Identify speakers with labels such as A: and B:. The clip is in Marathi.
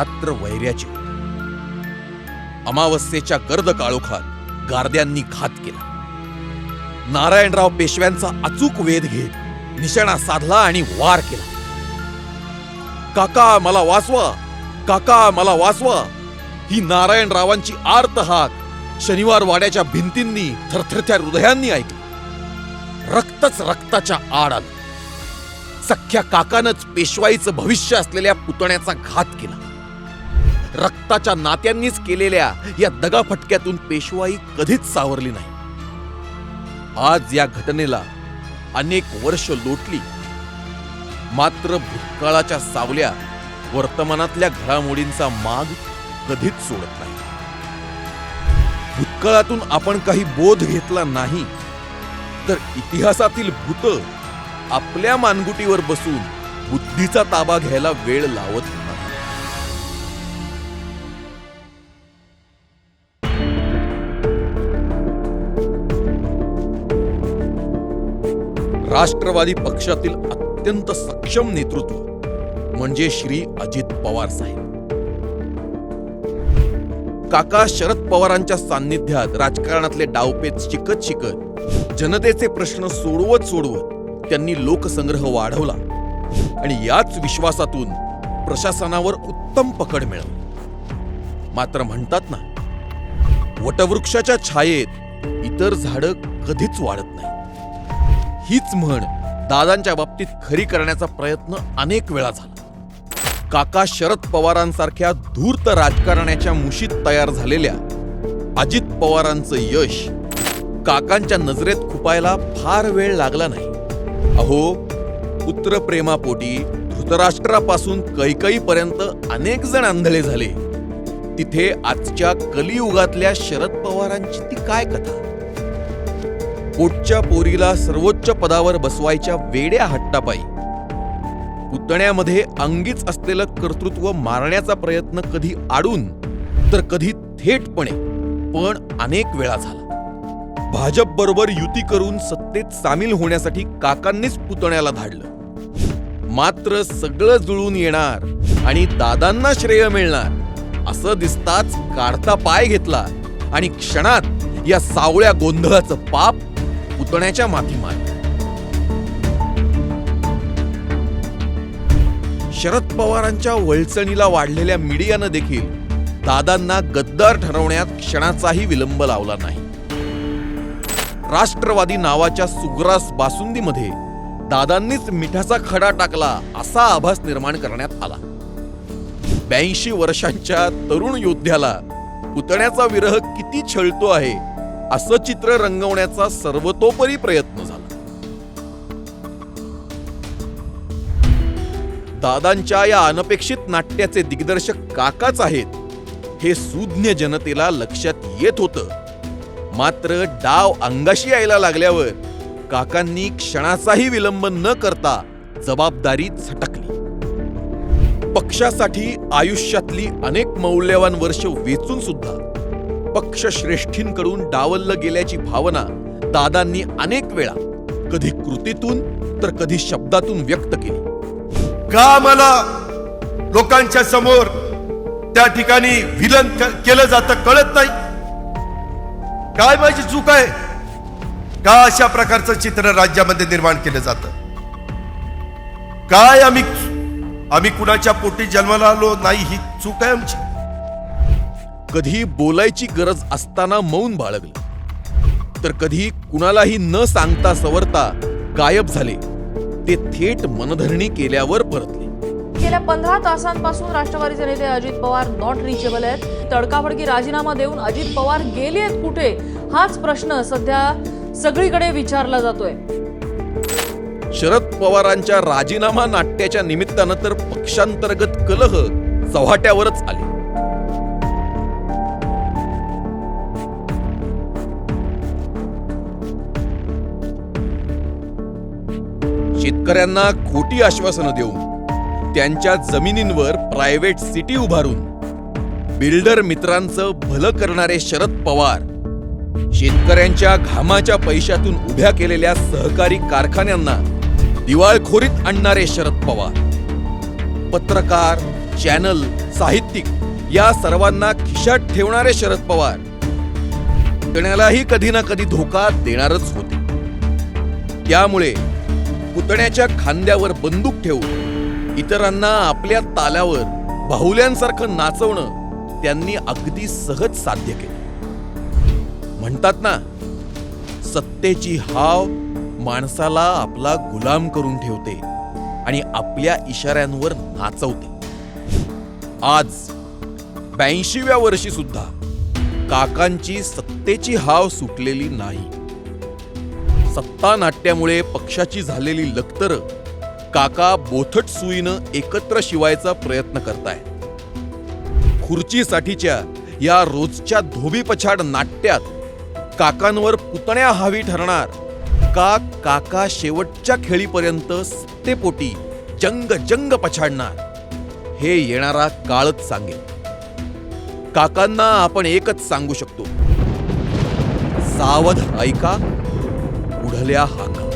A: रात्र वैऱ्याची अमावस्येच्या गर्द काळोखात गारद्यांनी घात केला. नारायणराव पेशव्यांचा अचूक वेध घेत निशाणा साधला आणि वार केला. काका मला वाचवा. काका मला वाचवा. ही नारायणरावांची आर्त हाक शनिवार वाड्याच्या भिंतींनी थरथरत्या हृदयांनी ऐकली. रक्तच रक्ताच्या आड आलं. सख्या काकानच पेशवाईचं भविष्य असलेल्या पुतण्याचा घात केला. रक्ताच्या नात्यांनीच केलेल्या या दगाफटक्यातून पेशवाई कधीच सावरली नाही. आज या घटनेला अनेक वर्ष लोटली. मात्र भूतकाळाच्या सावल्या वर्तमानातल्या घडामोडींचा माग कधीच सोडत नाही. भूतकाळातून आपण काही बोध घेतला नाही तर इतिहासातील भूत आपल्या मानगुटीवर बसून बुद्धीचा ताबा घ्यायला वेळ लावत नाही. राष्ट्रवादी पक्षातील अत्यंत सक्षम नेतृत्व म्हणजे श्री अजित पवार साहेब. काका शरद पवारांच्या सान्निध्यात राजकारणातले डावपेच शिकत शिकत जनतेचे प्रश्न सोडवत सोडवत त्यांनी लोकसंग्रह वाढवला आणि याच विश्वासातून प्रशासनावर उत्तम पकड मिळवली. मात्र म्हणतात ना वटवृक्षाच्या छायेत इतर झाडं कधीच वाढत नाही हीच म्हण दादांच्या बाबतीत खरी करण्याचा प्रयत्न अनेक वेळा झाला. काका शरद पवारांसारख्या धूर्त राजकारण्याच्या मुशीत तयार झालेल्या अजित पवारांचं यश काकांच्या नजरेत खुपायला फार वेळ लागला नाही. अहो पुत्रप्रेमापोटी धृतराष्ट्रापासून कैकईपर्यंत अनेक जण आंधळे झाले. तिथे आजच्या कलियुगातल्या शरद पवारांची ती काय कथा? पोटच्या पोरीला सर्वोच्च पदावर बसवायच्या वेड्या हट्टापायी. पुतण्यामध्ये अंगीच असलेलं कर्तृत्व मारण्याचा प्रयत्न कधी आडून तर कधी थेटपणे पण अनेक वेळा झाला. भाजप बरोबर युती करून सत्तेत सामील होण्यासाठी काकांनीच पुतण्याला धाडलं. मात्र सगळं जुळून येणार आणि दादांना श्रेय मिळणार असं दिसताच काढता पाय घेतला आणि क्षणात या सावळ्या गोंधळाचं पाप पुतण्याच्या माथी शरद पवारांच्या वळचणीला वाढलेल्या मीडियानं देखील दादांना गद्दार ठरवण्यात क्षणाचाही विलंब लावला नाही. राष्ट्रवादी नावाच्या सुग्रास बासुंदीमध्ये दादांनीच मिठाचा खडा टाकला असा आभास निर्माण करण्यात आला. ब्याऐंशी वर्षांच्या तरुण योद्ध्याला पुतण्याचा विरह किती छळतो आहे असं चित्र रंगवण्याचा सर्वतोपरी प्रयत्न झाला. दादांच्या या अनपेक्षित नाट्याचे दिग्दर्शक काकाच आहेत हे सुज्ञ जनतेला लक्षात येत होतं. मात्र डाव अंगाशी यायला लागल्यावर काकांनी क्षणाचाही विलंब न करता जबाबदारी झटकली. पक्षासाठी आयुष्यातली अनेक मौल्यवान वर्ष वेचून सुद्धा पक्षश्रेष्ठींकडून डावललं गेल्याची भावना दादांनी अनेक वेळा कधी कृतीतून तर कधी शब्दातून व्यक्त केली.
B: का मला लोकांच्या समोर त्या ठिकाणी विलन केलं जातं कळत नाही? काय माझी चूक आहे? का अशा प्रकारचं चित्र राज्यामध्ये निर्माण केलं जातं? काय आम्ही आम्ही कुणाच्या पोटी जन्माला आलो नाही ही चूक आहे आमची.
A: कधी बोलायची गरज असताना मौन बाळगलं. तर कधी कुणालाही न सांगता सवरता गायब झाले. ते थेट मनधरणी केल्यावर परतले.
C: गेल्या पंधरा तासांपासून राष्ट्रवादीचे नेते अजित पवार नॉट रिचेबल आहेत. तडकाफडकी राजीनामा देऊन अजित पवार गेले आहेत कुठे? हाच प्रश्न सध्या सगळीकडे विचारला जातोय.
A: शरद पवारांच्या राजीनामा नाट्याच्या निमित्तानं तर पक्षांतर्गत कलह चव्हाट्यावरच आले. शेतकऱ्यांना खोटी आश्वासनं देऊन त्यांच्या जमिनींवर प्रायव्हेट सिटी उभारून बिल्डर मित्रांचं भलं करणारे शरद पवार शेतकऱ्यांच्या घामाच्या पैशातून उभ्या केलेल्या सहकारी कारखान्यांना दिवाळखोरीत आणणारे शरद पवार. पत्रकार चॅनल साहित्यिक या सर्वांना खिशात ठेवणारे शरद पवार. कधी ना कधी धोका देणारच होते. त्यामुळे पुतण्याच्या खांद्यावर बंदूक ठेवून इतरांना आपल्या ताल्यावर बाहुल्यांसारखं नाचवणं त्यांनी अगदी सहज साध्य केलं. म्हणतात ना सत्तेची हाव माणसाला आपला गुलाम करून ठेवते आणि आपल्या इशाऱ्यांवर नाचवते. आज ब्याऐंशीव्या वर्षी सुद्धा काकांची सत्तेची हाव सुटलेली नाही. सत्ता नाट्यामुळे पक्षाची झालेली लखतर काका बोथट सुईनं एकत्र शिवायचा प्रयत्न करताय. खुर्चीसाठीच्या या रोजच्या धोबीपछाड नाट्यात काकांवर पुतण्या हवी ठरणार. का काका शेवटच्या खेळीपर्यंत सत्तेपोटी जंग जंग पछाडणार हे येणारा काळच सांगेल. काकांना आपण एकच सांगू शकतो. सावध ऐका. उडल्या हाका